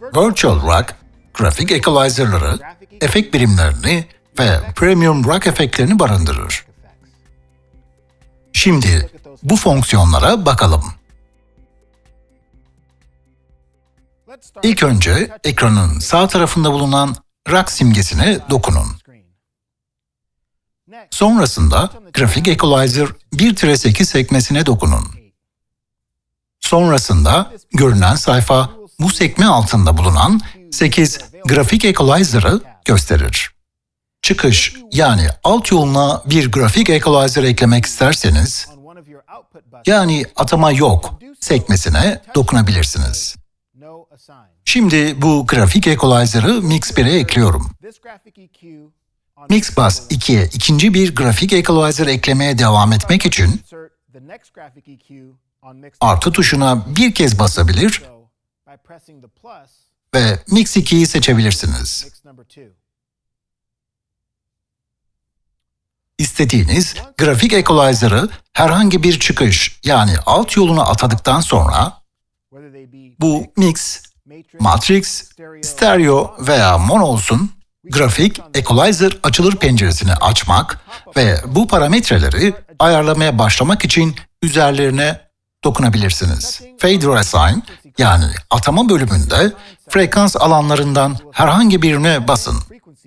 Virtual Rack, grafik equalizer'ları, efekt birimlerini ve Premium Rack efektlerini barındırır. Şimdi bu fonksiyonlara bakalım. İlk önce ekranın sağ tarafında bulunan Rack simgesine dokunun. Sonrasında Grafik Equalizer 1-8 sekmesine dokunun. Sonrasında görünen sayfa bu sekme altında bulunan 8 Grafik Equalizer'ı gösterir. Çıkış yani alt yoluna bir Grafik Equalizer eklemek isterseniz, yani atama yok sekmesine dokunabilirsiniz. Şimdi bu Grafik Equalizer'ı Mix 1'e ekliyorum. Mixbus 2'ye ikinci bir grafik equalizer eklemeye devam etmek için artı tuşuna bir kez basabilir ve Mix 2'yi seçebilirsiniz. İstediğiniz grafik equalizer'ı herhangi bir çıkış yani alt yoluna atadıktan sonra bu mix, matrix, stereo veya mono olsun grafik equalizer açılır penceresini açmak ve bu parametreleri ayarlamaya başlamak için üzerlerine dokunabilirsiniz. Fade Reassign yani atama bölümünde frekans alanlarından herhangi birine basın.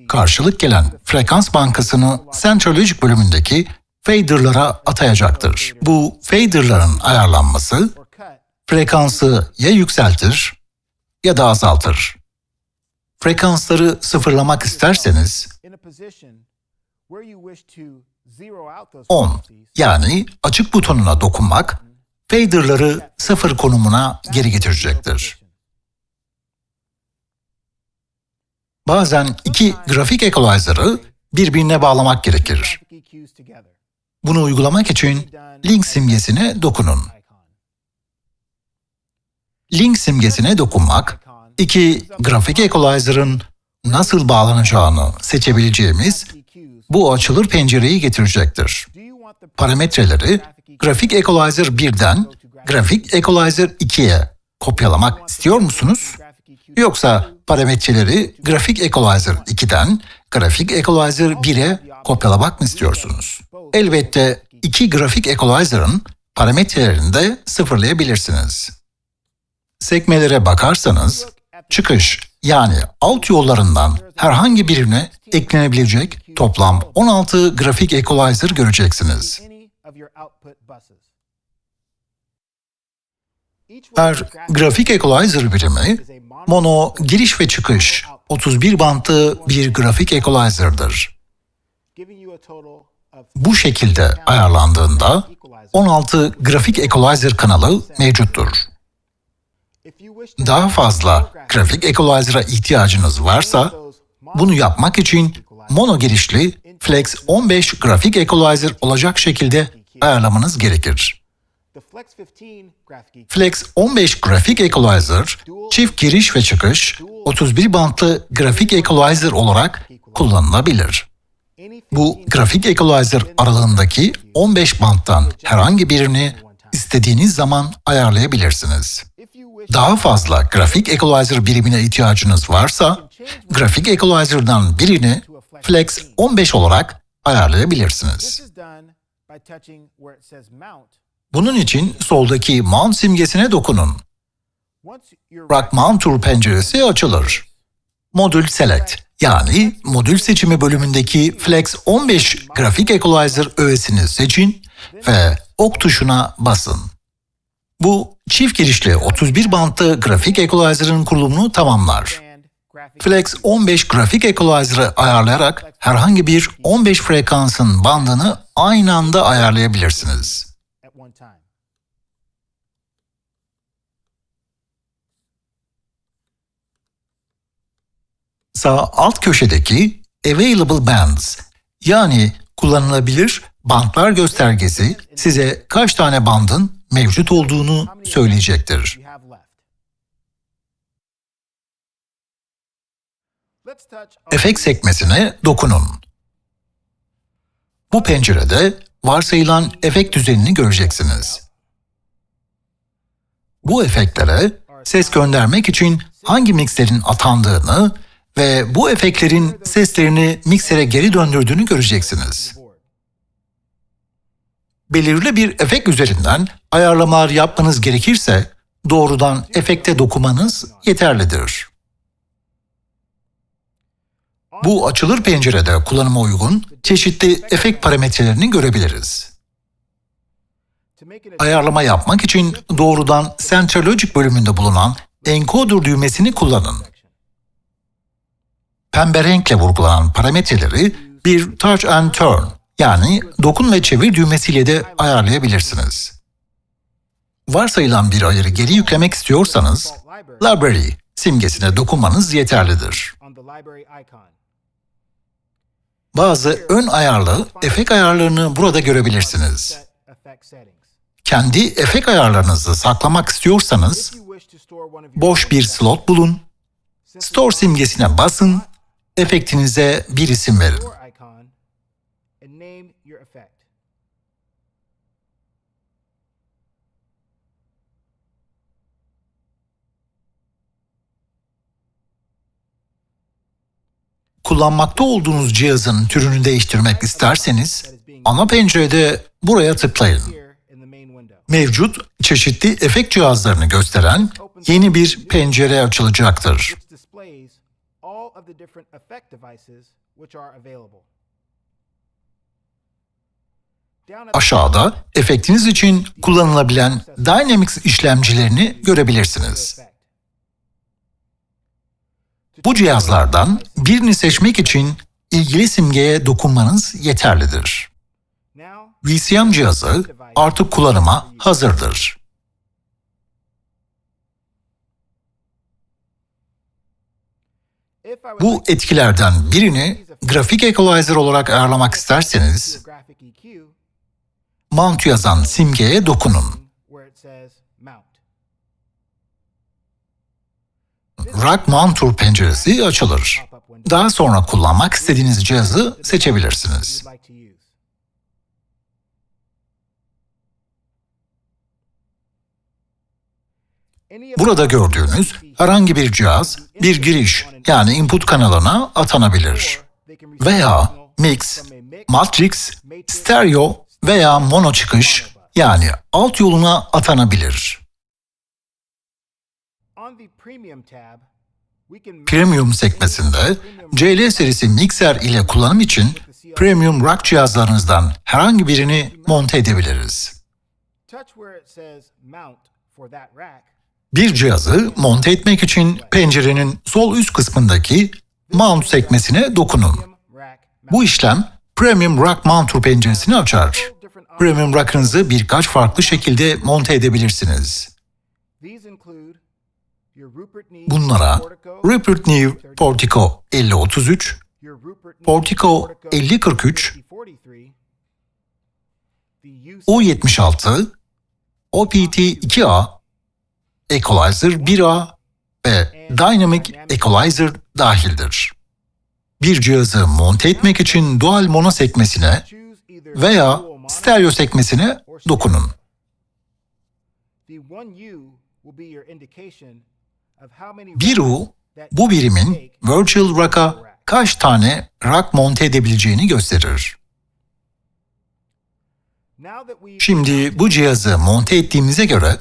Karşılık gelen frekans bankasını Centralogic bölümündeki fader'lara atayacaktır. Bu fader'ların ayarlanması frekansı ya yükseltir ya da azaltır. Frekansları sıfırlamak isterseniz 10 yani açık butonuna dokunmak fader'ları sıfır konumuna geri getirecektir. Bazen iki grafik equalizer'ı birbirine bağlamak gerekir. Bunu uygulamak için link simgesine dokunun. Link simgesine dokunmak, iki grafik equalizer'ın nasıl bağlanacağını seçebileceğimiz bu açılır pencereyi getirecektir. Parametreleri Grafik Equalizer 1'den Grafik Equalizer 2'ye kopyalamak istiyor musunuz? Yoksa parametreleri Grafik Equalizer 2'den Grafik Equalizer 1'e kopyalamak mı istiyorsunuz? Elbette iki Grafik Equalizer'ın parametrelerini de sıfırlayabilirsiniz. Sekmelere bakarsanız, çıkış yani alt yollarından herhangi birine eklenebilecek toplam 16 grafik equalizer göreceksiniz. Her grafik equalizer birimi mono giriş ve çıkış 31 bantlı bir grafik equalizer'dır. Bu şekilde ayarlandığında 16 grafik equalizer kanalı mevcuttur. Daha fazla grafik equalizer'a ihtiyacınız varsa, bunu yapmak için mono girişli Flex 15 grafik equalizer olacak şekilde ayarlamanız gerekir. Flex 15 grafik equalizer, çift giriş ve çıkış 31 bantlı grafik equalizer olarak kullanılabilir. Bu grafik equalizer aralığındaki 15 banttan herhangi birini istediğiniz zaman ayarlayabilirsiniz. Daha fazla grafik equalizer birimine ihtiyacınız varsa, grafik equalizer'dan birini Flex 15 olarak ayarlayabilirsiniz. Bunun için soldaki Mount simgesine dokunun. Rack Mounter penceresi açılır. Modül Select yani modül seçimi bölümündeki Flex 15 grafik equalizer öğesini seçin ve ok tuşuna basın. Bu çift girişli 31 bantlı grafik equalizer'ın kurulumunu tamamlar. Flex 15 grafik equalizer'ı ayarlayarak herhangi bir 15 frekansın bandını aynı anda ayarlayabilirsiniz. Sağ alt köşedeki Available Bands yani kullanılabilir bantlar göstergesi size kaç tane bandın mevcut olduğunu söyleyecektir. Efekt sekmesine dokunun. Bu pencerede varsayılan efekt düzenini göreceksiniz. Bu efektlere ses göndermek için hangi mikserin atandığını ve bu efektlerin seslerini miksere geri döndürdüğünü göreceksiniz. Belirli bir efekt üzerinden ayarlamalar yapmanız gerekirse doğrudan efekte dokunmanız yeterlidir. Bu açılır pencerede kullanıma uygun çeşitli efekt parametrelerini görebiliriz. Ayarlama yapmak için doğrudan Center Logic bölümünde bulunan encoder düğmesini kullanın. Pembe renkle vurgulanan parametreleri bir touch and turn yani dokun ve çevir düğmesiyle de ayarlayabilirsiniz. Varsayılan bir ayarı geri yüklemek istiyorsanız Library simgesine dokunmanız yeterlidir. Bazı ön ayarlı efekt ayarlarını burada görebilirsiniz. Kendi efekt ayarlarınızı saklamak istiyorsanız boş bir slot bulun, Store simgesine basın, efektinize bir isim verin. Kullanmakta olduğunuz cihazın türünü değiştirmek isterseniz ana pencerede buraya tıklayın. Mevcut çeşitli efekt cihazlarını gösteren yeni bir pencere açılacaktır. Aşağıda efektiniz için kullanılabilen Dynamics işlemcilerini görebilirsiniz. Bu cihazlardan birini seçmek için ilgili simgeye dokunmanız yeterlidir. VCM cihazı artık kullanıma hazırdır. Bu etkilerden birini grafik equalizer olarak ayarlamak isterseniz, Mount yazan simgeye dokunun. Rack Mounter penceresi açılır. Daha sonra kullanmak istediğiniz cihazı seçebilirsiniz. Burada gördüğünüz herhangi bir cihaz bir giriş yani input kanalına atanabilir. Veya mix, matrix, stereo veya mono çıkış yani alt yoluna atanabilir. Premium sekmesinde CL serisi mikser ile kullanım için Premium Rack cihazlarınızdan herhangi birini monte edebiliriz. Bir cihazı monte etmek için pencerenin sol üst kısmındaki Mount sekmesine dokunun. Bu işlem Premium Rack Mounter penceresini açar. Premium Rack'ınızı birkaç farklı şekilde monte edebilirsiniz. Bunlara Rupert Neve Portico 5033, Portico 5043, U76, OPT 2A, Equalizer 1A ve Dynamic Equalizer dahildir. Bir cihazı monte etmek için dual mono sekmesine veya stereo sekmesine dokunun. Bir U, bu birimin Virtual Rack'a kaç tane rack monte edebileceğini gösterir. Şimdi bu cihazı monte ettiğimize göre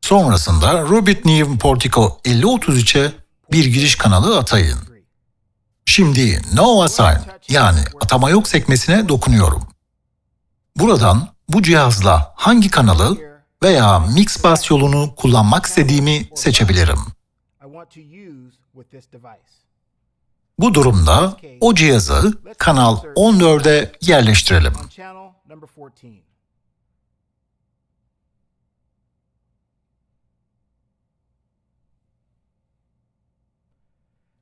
sonrasında Robert Neve Portico 5033'e bir giriş kanalı atayın. Şimdi No Assign yani atama yok sekmesine dokunuyorum. Buradan bu cihazla hangi kanalı veya mix bus yolunu kullanmak istediğimi seçebilirim. Bu durumda o cihazı kanal 14'e yerleştirelim.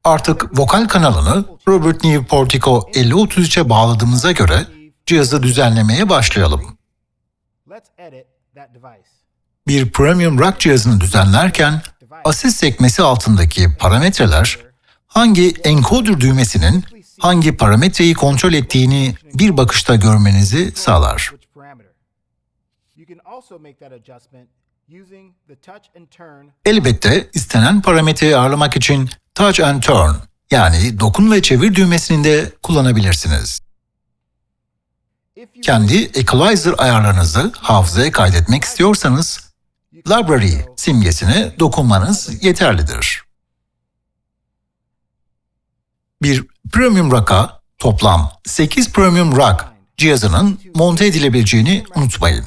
Artık vokal kanalını Robert Neve Portico 5033'e bağladığımıza göre cihazı düzenlemeye başlayalım. Bir Premium Rock cihazını düzenlerken Assist sekmesi altındaki parametreler hangi encoder düğmesinin hangi parametreyi kontrol ettiğini bir bakışta görmenizi sağlar. Elbette istenen parametreyi ayarlamak için Touch and Turn yani dokun ve çevir düğmesini de kullanabilirsiniz. Kendi equalizer ayarlarınızı hafızaya kaydetmek istiyorsanız Library simgesine dokunmanız yeterlidir. Bir Premium Rack'a toplam 8 Premium Rack cihazının monte edilebileceğini unutmayın.